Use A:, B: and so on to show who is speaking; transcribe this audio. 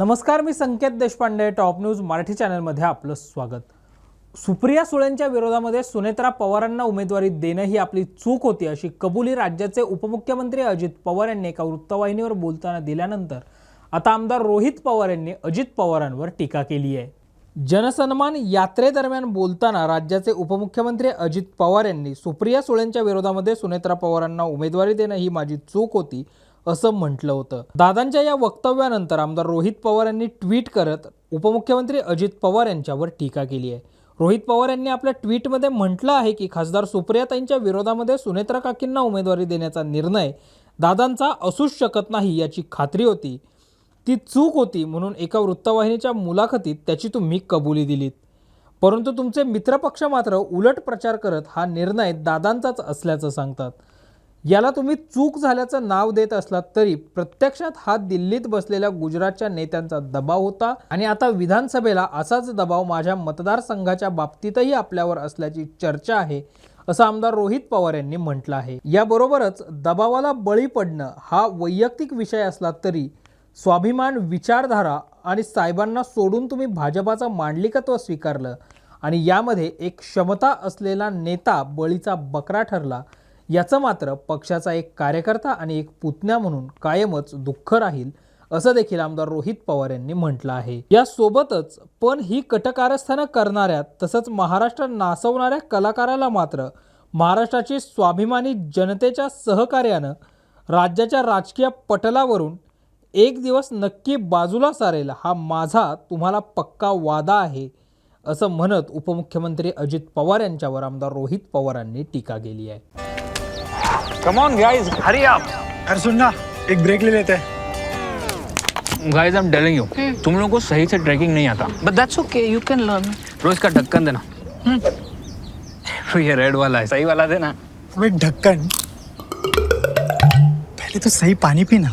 A: नमस्कार मी Sanket Deshpande top news Marathi चॅनलमध्ये आपलं स्वागत. सुप्रिया सुळेंच्या विरोधामध्ये सुनेत्रा पवारांना उमेदवारी देणं ही आपली चूक होती अशी कबुली राज्याचे उपमुख्यमंत्री अजित पवार यांनी एका वृत्तवाहिनीवर बोलताना दिल्यानंतर आता आमदार रोहित पवार यांनी अजित पवारांवर टीका केली आहे. जनसन्मान यात्रेदरम्यान बोलताना राज्याचे उपमुख्यमंत्री अजित पवार यांनी सुप्रिया सुळेंच्या विरोधामध्ये सुनेत्रा पवारांना उमेदवारी देणं ही माझी चूक होती असं म्हटलं होतं. दादांच्या या वक्तव्यानंतर आमदार रोहित पवार यांनी ट्विट करत उपमुख्यमंत्री अजित पवार यांच्यावर टीका केली आहे. रोहित पवार यांनी आपल्या ट्विटमध्ये म्हटलं आहे की खासदार सुप्रियाताईंच्या विरोधामध्ये सुनेत्रा काकींना उमेदवारी देण्याचा निर्णय दादांचा असूच शकत नाही याची खात्री होती. ती चूक होती म्हणून एका वृत्तवाहिनीच्या मुलाखतीत त्याची तुम्ही कबुली दिलीत. परंतु तुमचे मित्रपक्ष मात्र उलट प्रचार करत हा निर्णय दादांचाच असल्याचं सांगतात. याला तुम्ही चूक झाल्याचं नाव देत असलात तरी प्रत्यक्षात हा दिल्लीत बसलेल्या गुजरातच्या नेत्यांचा दबाव होता आणि आता विधानसभेला असाच दबाव माझ्या मतदारसंघाच्या बाबतीतही आपल्यावर असल्याची चर्चा आहे असं आमदार रोहित पवार यांनी म्हटलं आहे. याबरोबरच दबावाला बळी पडणं हा वैयक्तिक विषय असला तरी स्वाभिमान विचारधारा आणि साहेबांना सोडून तुम्ही भाजपाचं मांडलिकत्व स्वीकारलं आणि यामध्ये एक क्षमता असलेला नेता बळीचा बकरा ठरला याचं मात्र पक्षाचा एक कार्यकर्ता आणि एक पुतण्या म्हणून कायमच दुःख राहील असं देखील आमदार रोहित पवार यांनी म्हटलं आहे. यासोबतच पण ही कटकारस्थानं करणाऱ्या तसंच महाराष्ट्र नासवणाऱ्या कलाकाराला मात्र महाराष्ट्राची स्वाभिमानी जनतेच्या सहकार्यानं राज्याच्या राजकीय पटलावरून एक दिवस नक्की बाजूला सारेल हा माझा तुम्हाला पक्का वादा आहे असं म्हणत उपमुख्यमंत्री अजित पवार यांच्यावर आमदार रोहित पवारांनी टीका केली आहे.
B: Come on guys hurry up
C: अरे सुन ना एक ब्रेक ले लेते. हैं
B: guys I am telling you तुम लोगों को सही से ट्रैकिंग नहीं आता.
D: But that's okay, you can learn.
B: रोज का ढक्कन देना. ये रेड वाला है. सही वाला देना.
C: ढक्कन. पहले तो सही पानी पीना.